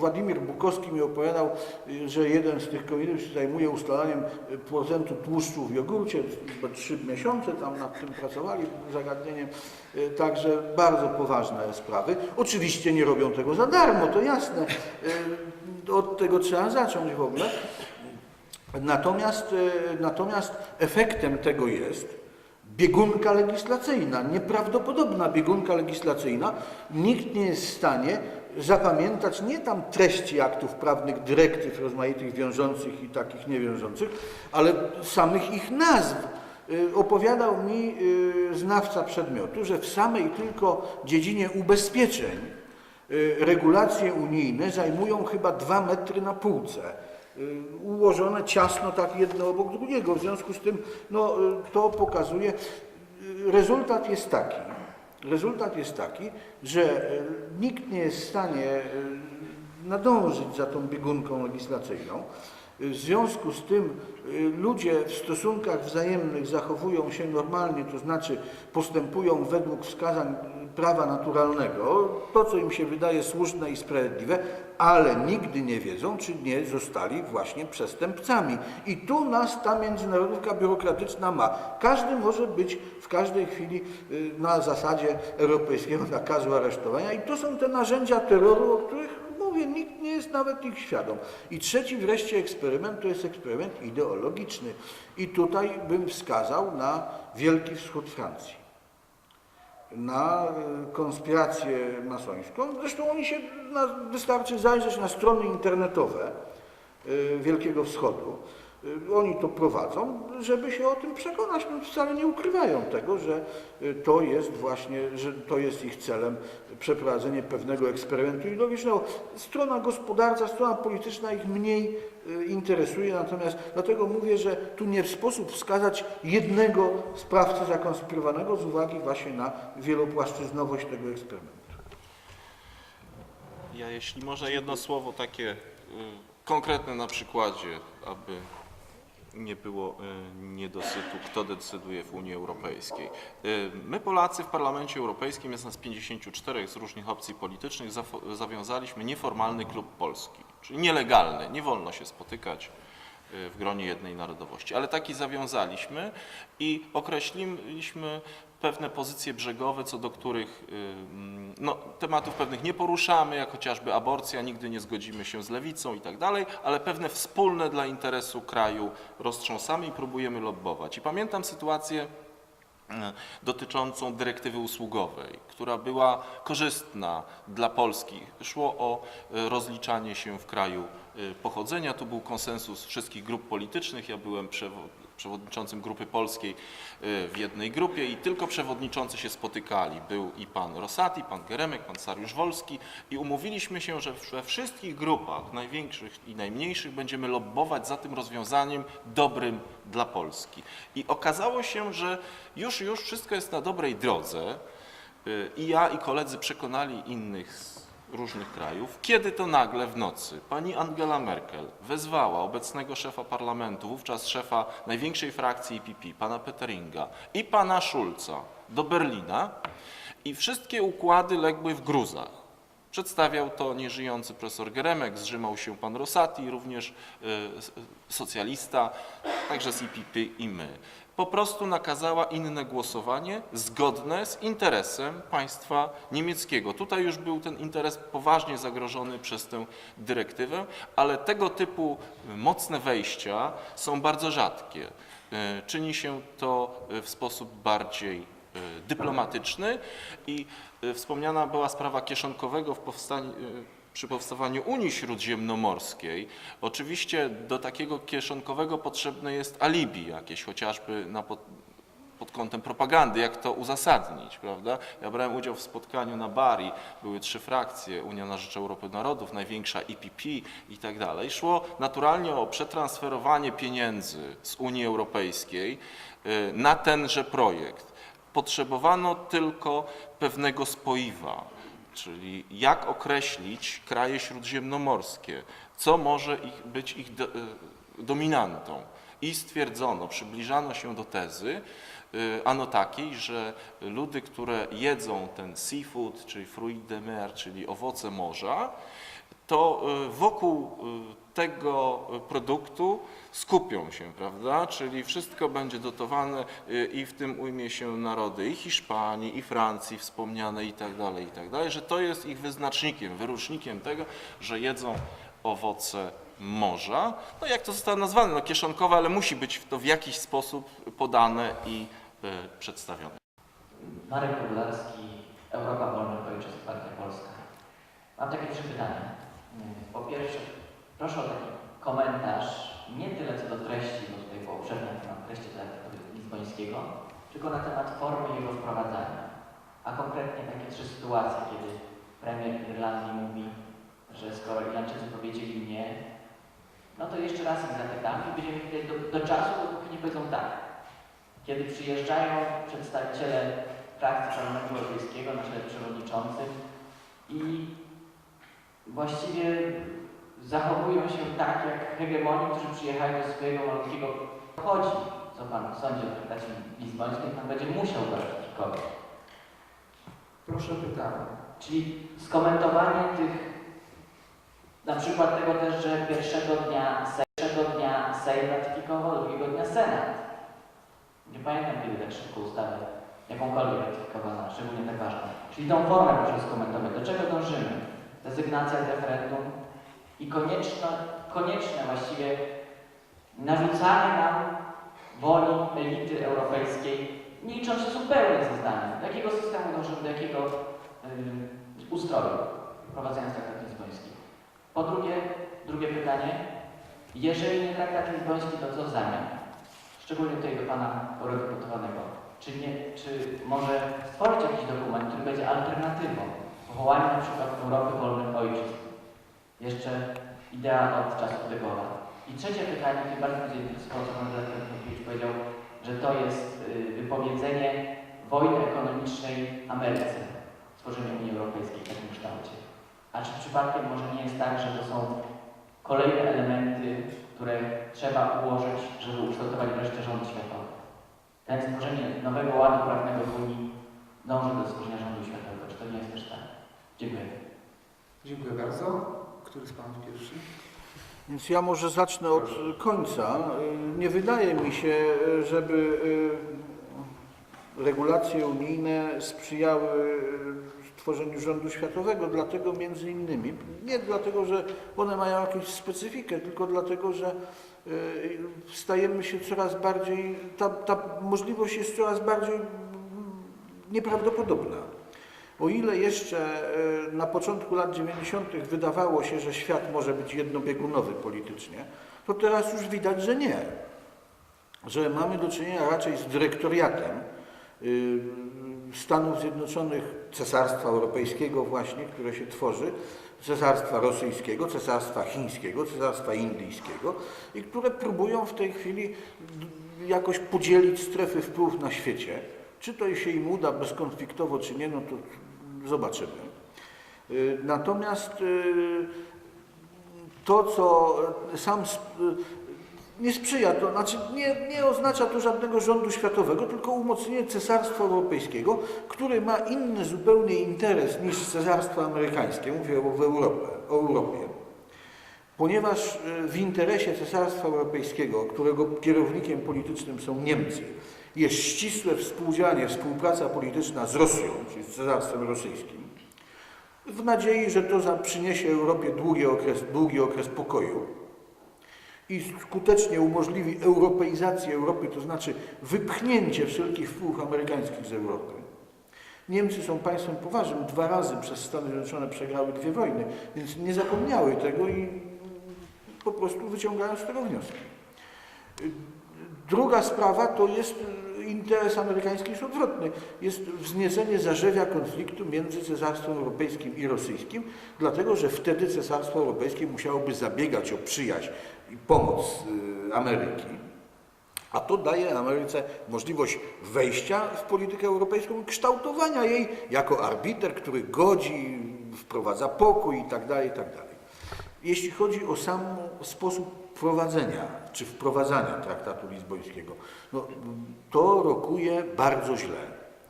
Władimir Bukowski mi opowiadał, y, że jeden z tych komitetów się zajmuje ustalaniem y, procentu tłuszczu w jogurcie. Trzy miesiące tam nad tym pracowali zagadnieniem. Y, Także bardzo poważne sprawy. Oczywiście nie robią tego za darmo, to jasne. Od tego trzeba zacząć w ogóle. Natomiast, natomiast efektem tego jest biegunka legislacyjna, nieprawdopodobna biegunka legislacyjna. Nikt nie jest w stanie zapamiętać nie tam treści aktów prawnych, dyrektyw rozmaitych wiążących i takich niewiążących, ale samych ich nazw. Y, Opowiadał mi y, znawca przedmiotu, że w samej tylko dziedzinie ubezpieczeń y, regulacje unijne zajmują chyba dwa metry na półce ułożone ciasno tak jedno obok drugiego. W związku z tym no, to pokazuje, rezultat jest taki, rezultat jest taki, że y, nikt nie jest w stanie y, nadążyć za tą biegunką legislacyjną. Y, W związku z tym ludzie w stosunkach wzajemnych zachowują się normalnie, to znaczy postępują według wskazań prawa naturalnego, to co im się wydaje słuszne i sprawiedliwe, ale nigdy nie wiedzą, czy nie zostali właśnie przestępcami. I tu nas ta międzynarodówka biurokratyczna ma. Każdy może być w każdej chwili y, na zasadzie europejskiego nakazu aresztowania i to są te narzędzia terroru, o których mówię, nikt nie jest nawet ich świadom. I trzeci wreszcie eksperyment to jest eksperyment ideologiczny. I tutaj bym wskazał na Wielki Wschód Francji na e, konspirację masońską. Zresztą oni się, na, wystarczy zajrzeć na strony internetowe e, Wielkiego Wschodu. E, Oni to prowadzą, żeby się o tym przekonać. No, wcale nie ukrywają tego, że e, to jest właśnie, że to jest ich celem przeprowadzenie pewnego eksperymentu ideologicznego. Strona gospodarcza, strona polityczna ich mniej e, interesuje, natomiast dlatego mówię, że tu nie w sposób wskazać jednego sprawcę zakonspirowanego z uwagi właśnie na wielopłaszczyznowość tego eksperymentu. Ja jeśli może jedno słowo takie y, konkretne na przykładzie, aby nie było y, niedosytu, kto decyduje w Unii Europejskiej. Y, My Polacy w Parlamencie Europejskim, jest nas 54 z różnych opcji politycznych, zawiązaliśmy nieformalny klub polski, czyli nielegalny, nie wolno się spotykać y, w gronie jednej narodowości, ale taki zawiązaliśmy i określiliśmy pewne pozycje brzegowe, co do których y, mm, no, tematów pewnych nie poruszamy, jak chociażby aborcja, nigdy nie zgodzimy się z lewicą i tak dalej, ale pewne wspólne dla interesu kraju roztrząsamy i próbujemy lobbować. I pamiętam sytuację e, dotyczącą dyrektywy usługowej, która była korzystna dla Polski. Szło o e, rozliczanie się w kraju pochodzenia. Tu był konsensus wszystkich grup politycznych. Ja byłem przewodniczącym grupy polskiej e, w jednej grupie i tylko przewodniczący się spotykali. Był i pan Rosati, pan Geremek, pan Sariusz Wolski i umówiliśmy się, że we wszystkich grupach, największych i najmniejszych, będziemy lobbować za tym rozwiązaniem dobrym dla Polski. I okazało się, że już, już wszystko jest na dobrej drodze y, i ja i koledzy przekonali innych różnych krajów, kiedy to nagle w nocy pani Angela Merkel wezwała obecnego szefa parlamentu, wówczas szefa największej frakcji EPP, pana Peteringa i pana Schulza do Berlina i wszystkie układy legły w gruzach. Przedstawiał to nieżyjący profesor Geremek, zrzymał się pan Rosati, również y, socjalista, także z IPP i my. Po prostu nakazała inne głosowanie zgodne z interesem państwa niemieckiego. Tutaj już był ten interes poważnie zagrożony przez tę dyrektywę, ale tego typu mocne wejścia są bardzo rzadkie. Y, Czyni się to y, w sposób bardziej y, dyplomatyczny i wspomniana była sprawa kieszonkowego w powstaniu, przy powstawaniu Unii Śródziemnomorskiej. Oczywiście do takiego kieszonkowego potrzebne jest alibi jakieś, chociażby na pod, pod kątem propagandy, jak to uzasadnić, prawda? Ja brałem udział w spotkaniu na Bari, były trzy frakcje, Unia na Rzecz Europy Narodów, największa EPP i tak dalej. Szło naturalnie o przetransferowanie pieniędzy z Unii Europejskiej y, na tenże projekt. Potrzebowano tylko pewnego spoiwa, czyli jak określić kraje śródziemnomorskie, co może ich, być ich do, y, dominantą. I stwierdzono, przybliżano się do tezy, y, ano takiej, że ludy, które jedzą ten seafood, czyli fruit de mer, czyli owoce morza, to y, wokół y, tego produktu skupią się, prawda? Czyli wszystko będzie dotowane i w tym ujmie się narody i Hiszpanii, i Francji wspomniane i tak dalej, i tak dalej, że to jest ich wyznacznikiem, wyróżnikiem tego, że jedzą owoce morza. No jak to zostało nazwane? No kieszonkowe, ale musi być to w jakiś sposób podane i y, przedstawione. Marek Popularski, Europa Wolnych Ojczyzn, Partia Polska. Mam takie trzy pytania. Po pierwsze, proszę o taki komentarz, nie tyle co do treści, bo tutaj było obszerne na temat treści lizbońskiego, tylko na temat formy jego wprowadzania. A konkretnie takie trzy sytuacje, kiedy premier Irlandii mówi, że skoro Irlandczycy powiedzieli nie, no to jeszcze raz ich zapytamy i będziemy chwilę do, do czasu, dopóki nie powiedzą tak. Kiedy przyjeżdżają przedstawiciele frakcji Parlamentu Europejskiego na czele przewodniczącym i właściwie zachowują się tak jak hegemoni, którzy przyjechają do swojego malutkiego chodzi, co Pan sądzi o traktacie lizbońskim, Pan będzie musiał go ratyfikować. Proszę o pytanie. Czyli skomentowanie tych, na przykład tego też, że pierwszego dnia, pierwszego dnia Sejm ratyfikował, drugiego dnia Senat. Nie pamiętam, kiedy tak szybko ustawę jakąkolwiek ratyfikowano, szczególnie tak ważną. Czyli tą formę proszę skomentować. Do czego dążymy? Rezygnacja z referendum i konieczne, konieczne właściwie narzucanie nam woli elity europejskiej, nie licząc się zupełnie ze zdaniem. Do jakiego systemu dążymy, do jakiego y, ustroju, wprowadzając traktat lizboński. Po drugie, drugie pytanie, jeżeli nie traktat lizboński, to co w zamian? Szczególnie tutaj do Pana eurodeputowanego. Czy, nie, czy może stworzyć jakiś dokument, który będzie alternatywą powołaniu na przykład Europy Wolnych Ojczyzn? Jeszcze idea od czasów De Gaulle'a. I trzecie pytanie, które bardzo mnie zainteresowało, co Pan redaktor powiedział, że to jest y, wypowiedzenie wojny ekonomicznej Ameryce, stworzenie Unii Europejskiej w takim kształcie. A czy przypadkiem może nie jest tak, że to są kolejne elementy, które trzeba ułożyć, żeby ukształtować wreszcie rząd światowy? Ten stworzenie nowego ładu prawnego w Unii dąży do stworzenia rządu światowego. Czy to nie jest też tak? Dziękuję. Dziękuję bardzo. Który z Panów pierwszy? Więc ja może zacznę od końca. Nie wydaje mi się, żeby y, regulacje unijne sprzyjały tworzeniu rządu światowego, dlatego między innymi, nie dlatego, że one mają jakąś specyfikę, tylko dlatego, że y, stajemy się coraz bardziej, ta, ta możliwość jest coraz bardziej mm, nieprawdopodobna. O ile jeszcze e, na początku lat 90. wydawało się, że świat może być jednobiegunowy politycznie, to teraz już widać, że nie. Że mamy do czynienia raczej z dyrektoriatem y, Stanów Zjednoczonych, Cesarstwa Europejskiego właśnie, które się tworzy, Cesarstwa Rosyjskiego, Cesarstwa Chińskiego, Cesarstwa Indyjskiego i które próbują w tej chwili jakoś podzielić strefy wpływów na świecie. Czy to się im uda bezkonfliktowo, czy nie, no to zobaczymy. Y, Natomiast y, to, co sam nie sprzyja, to znaczy nie, nie oznacza to żadnego rządu światowego, tylko umocnienie Cesarstwa Europejskiego, które ma inny zupełnie interes niż Cesarstwo Amerykańskie, mówię o, Europie, Europie. Ponieważ y, w interesie Cesarstwa Europejskiego, którego kierownikiem politycznym są Niemcy, jest ścisłe współdziałanie, współpraca polityczna z Rosją, czyli z Cesarstwem Rosyjskim, w nadziei, że to przyniesie Europie długi okres, długi okres pokoju i skutecznie umożliwi europeizację Europy, to znaczy wypchnięcie wszelkich wpływów amerykańskich z Europy. Niemcy są państwem poważnym, dwa razy przez Stany Zjednoczone przegrały dwie wojny, więc nie zapomniały tego i po prostu wyciągają z tego wnioski. Druga sprawa to jest interes amerykański jest odwrotny. Jest wzniecenie zarzewia konfliktu między Cesarstwem Europejskim i Rosyjskim, dlatego że wtedy Cesarstwo Europejskie musiałoby zabiegać o przyjaźń i pomoc y, Ameryki. A to daje Ameryce możliwość wejścia w politykę europejską kształtowania jej jako arbiter, który godzi, wprowadza pokój itd. itd. Jeśli chodzi o sam sposób prowadzenia czy wprowadzania traktatu lizbońskiego, no, to rokuje bardzo źle.